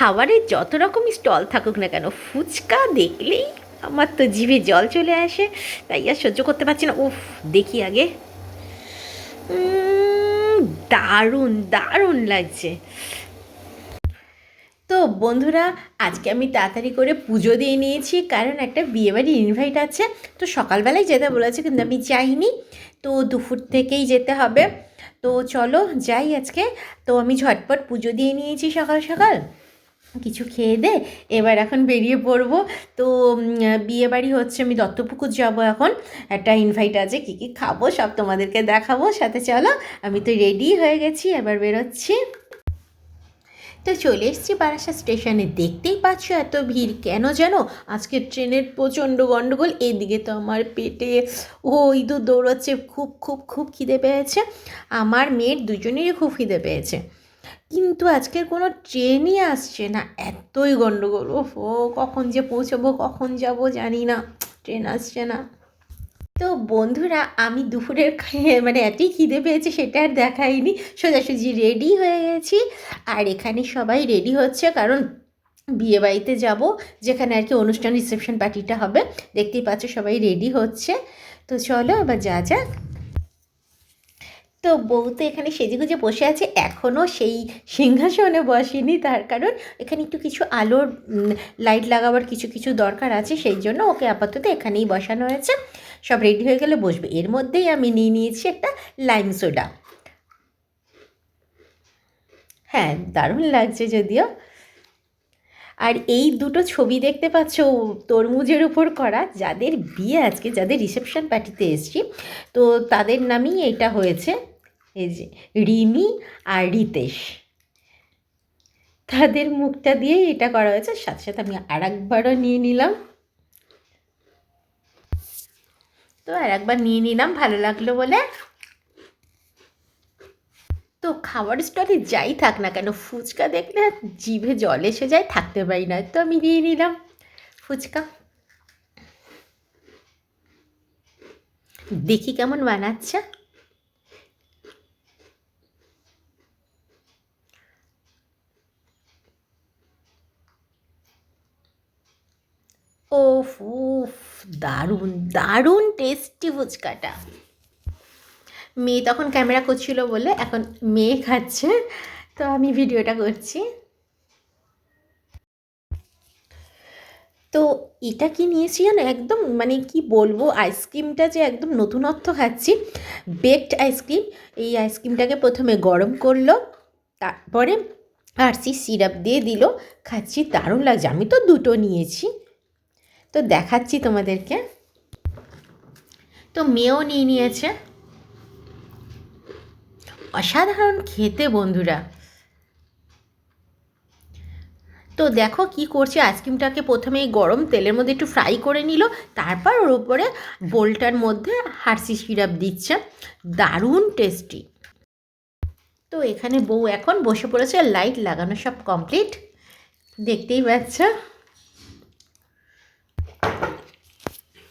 খাবারের যত রকমই স্টল থাকুক না কেন, ফুচকা দেখলেই আমার তো জিভে জল চলে আসে, তাই আর সহ্য করতে পারছি না। উফ, দেখি আগে। দারুণ দারুণ লাগছে। তো বন্ধুরা, আজকে আমি তাড়াতাড়ি করে পুজো দিয়ে নিয়েছি, কারণ একটা বিয়েবাড়ির ইনভাইট আছে। তো সকালবেলায় যেতে বলেছে কিন্তু আমি যাইনি, তো দুপুর থেকেই যেতে হবে। তো চলো যাই আজকে। তো আমি ঝটপট পুজো দিয়ে নিয়েছি সকাল সকাল। কিছু খেয়ে দে, এবার এখন বেরিয়ে পড়ব। তো বিয়ে বাড়ি হচ্ছে, আমি দত্তপুকুর যাব এখন। একটা ইনভাইট আছে, কী কী খাব সব তোমাদেরকে দেখাবো। সাথে চলো, আমি তো রেডি হয়ে গেছি, এবার বেরোচ্ছি। তো চলে এসেছি বারাসা স্টেশনে। দেখতেই পাচ্ছ এত ভিড়, কেন জানো? আজকে ট্রেনের প্রচণ্ড গণ্ডগোল, এদিকে তো আমার পেটে, ও ইঁদুর দৌড়াচ্ছে, খুব খুব খুব খিদে পেয়েছে। আমার মেয়ের দুজনেরই খুব খিদে পেয়েছে। কিন্তু আজকের কোনো ট্রেনই আসছে না। এতই গণ্ডগোল ও কখন যে পৌঁছবো, কখন যাব জানি না। ট্রেন আসছে না। তো বন্ধুরা, আমি দুপুরের মানে এতই খিদে পেয়েছে সেটা আর দেখাইনি। সোজাসুজি রেডি হয়ে গেছি। আর এখানে সবাই রেডি হচ্ছে কারণ বিয়ে বাড়িতে যাব, যেখানে আর কি অনুষ্ঠান রিসেপশন পার্টিটা হবে। দেখতেই পাচ্ছ সবাই রেডি হচ্ছে। তো চলো এবার যা যাক। তো বউ তো এখানে সেজেগুজে বসে আছে। এখনও সেই সিংহাসনে বসেনি, তার কারণ এখানে একটু কিছু আলোর লাইট লাগাবার কিছু কিছু দরকার আছে, সেই জন্য ওকে আপাতত এখানেই বসানো হয়েছে। সব রেডি হয়ে গেলে বসবে। এর মধ্যেই আমি নিয়ে নিয়েছি একটা লাইম সোডা হ্যাঁ দারুণ লাগছে যদিও। আর এই দুটো ছবি দেখতে পাচ্ছ, তরমুজের উপর করা, যাদের বিয়ে আজকে, যাদের রিসেপশন পার্টিতে এসছি, তো তাদের নামই এটা হয়েছে। এই যে রিমি আর রিতেশ। তাদের মুখটা দিয়ে এটা করা হয়েছে, সাথে সাথে আমি আর একবারও নিয়ে নিলাম। তো আর একবার নিয়ে নিলাম, ভালো লাগল বলে। তো খাবার স্টলে যাই থাক না কেন, ফুচকা দেখলে জিভে জল এসে যায়, থাকতে পারি না, তো আমি নিয়ে নিলাম ফুচকা। দেখি কেমন বানাচ্ছে। ওফ, উফ, দারুণ দারুণ টেস্টি ফুচকাটা। মেয়ে তখন ক্যামেরা করছিল বলে এখন মেয়ে খাচ্ছে, তো আমি ভিডিওটা করছি। তো এটা কি নিয়েছি জানো? একদম মানে কি বলব আইসক্রিমটা যে একদম নতুনত্ব খাচ্ছি বেকড আইসক্রিম এই আইসক্রিমটাকে প্রথমে গরম করল, তারপরে আরসি সিরাপ দিয়ে দিল, খাচ্ছি, দারুণ লাগছে। আমি তো দুটো নিয়েছি। তো দেখাচ্ছি তোমাদেরকে। তো মেয়েও নিয়ে নিয়েছে। অসাধারণ খেতে বন্ধুরা। তো দেখো কি করছে আইসক্রিমটাকে প্রথমেই গরম তেলের মধ্যে একটু ফ্রাই করে নিল, তারপর ওর উপরে বোলটার মধ্যে হার্সি সিরাপ দিচ্ছে। দারুণ টেস্টি তো এখানে বউ এখন বসে পড়েছে লাইট লাগানো সব কমপ্লিট দেখতেই পাচ্ছ?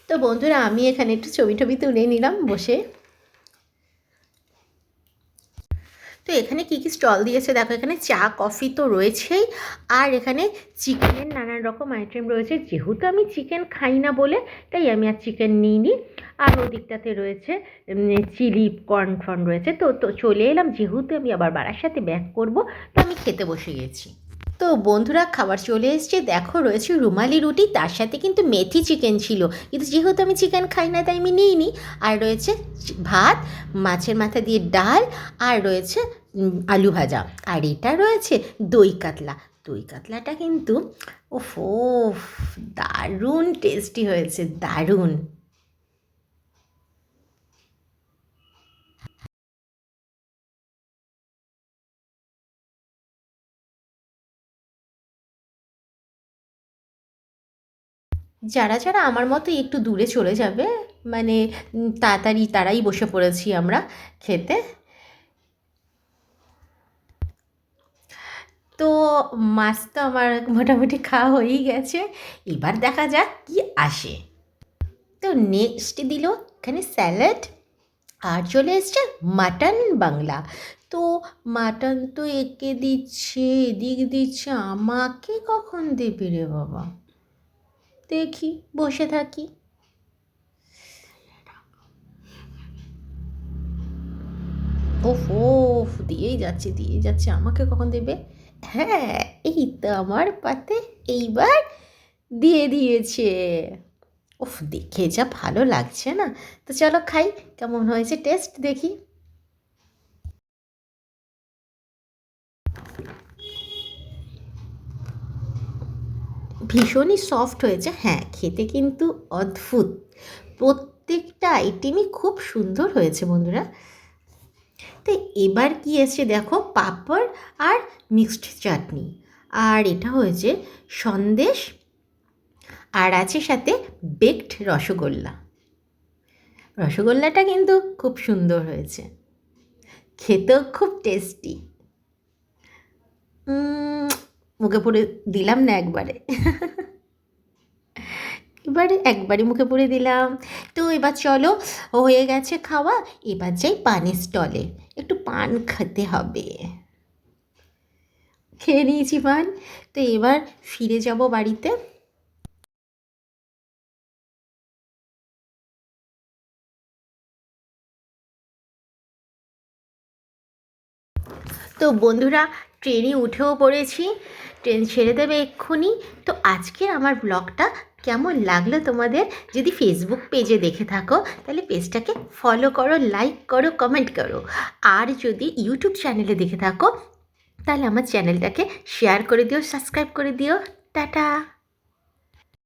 তো বন্ধুরা, আমি এখানে একটু ছবি টবি তুলে নিলাম বসে। তো এখানে কী কী স্টল দিয়েছে? দেখো, এখানে চা, কফি তো রয়েছেই। আর এখানে চিকেনের নানান রকম আইটেম রয়েছে। যেহেতু আমি চিকেন খাই না বলে, তাই আমি আর চিকেন নিইনি। আর ওদিকটাতে রয়েছে চিলি কর্ন ফর্ন রয়েছে। তো তো চলে এলাম। যেহেতু আমি আবার বাড়ার সাথে ব্যাক করব, তো আমি খেতে বসে গেছি। তো বন্ধুরা খাবার চলে এসছে। দেখো রয়েছে রুমালি রুটি, তার সাথে কিন্তু মেথি চিকেন ছিল। কিন্তু যেহেতু আমি চিকেন খাই না, তাই আমি নিইনি। আর রয়েছে ভাত, মাছের মাথা দিয়ে ডাল, আর রয়েছে আলু ভাজা। আর এটা রয়েছে দই কাতলা। দই কাতলাটা কিন্তু, ওফ দারুণ টেস্টি হয়েছে, দারুণ। যারা যারা আমার মতো একটু দূরে চলে যাবে মানে তাড়াতাড়ি তারাই বসে পড়েছি আমরা খেতে। তো মাছ তো আমার মোটামুটি খাওয়া হয়েই গেছে। এবার দেখা যাক কি আসে। তো নেক্সট দিল এখানে স্যালাড আর চলে এসছে মাটন বাংলা। তো মাটন তো একে দিচ্ছে, এদিক দিচ্ছে, আমাকে কখন দেবে রে বাবা? দেখি, বসে থাকি। ওফ ওফ, দিয়েই যাচ্ছে দিয়েই যাচ্ছে। আমাকে কখন দেবে? হ্যাঁ এই তো আমার পাতে এইবার দিয়ে দিয়েছে। ওফ, দেখে যা ভালো লাগছে না। তো চলো খাই, কেমন হয়েছে টেস্ট দেখি। ভীষণই সফট হয়েছে। হ্যাঁ খেতে কিন্তু অদ্ভুত। প্রত্যেকটা আইটেমই খুব সুন্দর হয়েছে বন্ধুরা। তো এবার কি এসছে দেখো, পাপড় আর মিক্সড চাটনি। আর এটা হয়েছে সন্দেশ, আর আছে সাথে বেকড রসগোল্লা। রসগোল্লাটা কিন্তু খুব সুন্দর হয়েছে। খেতেও খুব টেস্টি মুখে পড়ে দিলাম না একবারে। এবারে একবারই মুখে পুরে দিলাম। তো এবার চলো, হয়ে গেছে খাওয়া, এবার যাই পানের স্টলে। একটু পান খেতে হবে। খেয়ে নিয়েছি পান। তো এবার ফিরে যাব বাড়িতে। তো বন্ধুরা, ট্রেনে উঠেও পড়েছি। ট্রেন ছেড়ে দেবে এক্ষুনি। তো আজকে আমার ব্লগটা কেমন লাগল তোমাদের যদি ফেসবুক পেজে দেখে থাকো, তাহলে পেজটাকে ফলো করো লাইক করো কমেন্ট করো। আর যদি ইউটিউব চ্যানেলে দেখে থাকো, তাহলে আমার চ্যানেলটাকে শেয়ার করে দিও সাবস্ক্রাইব করে দিও। টাটা!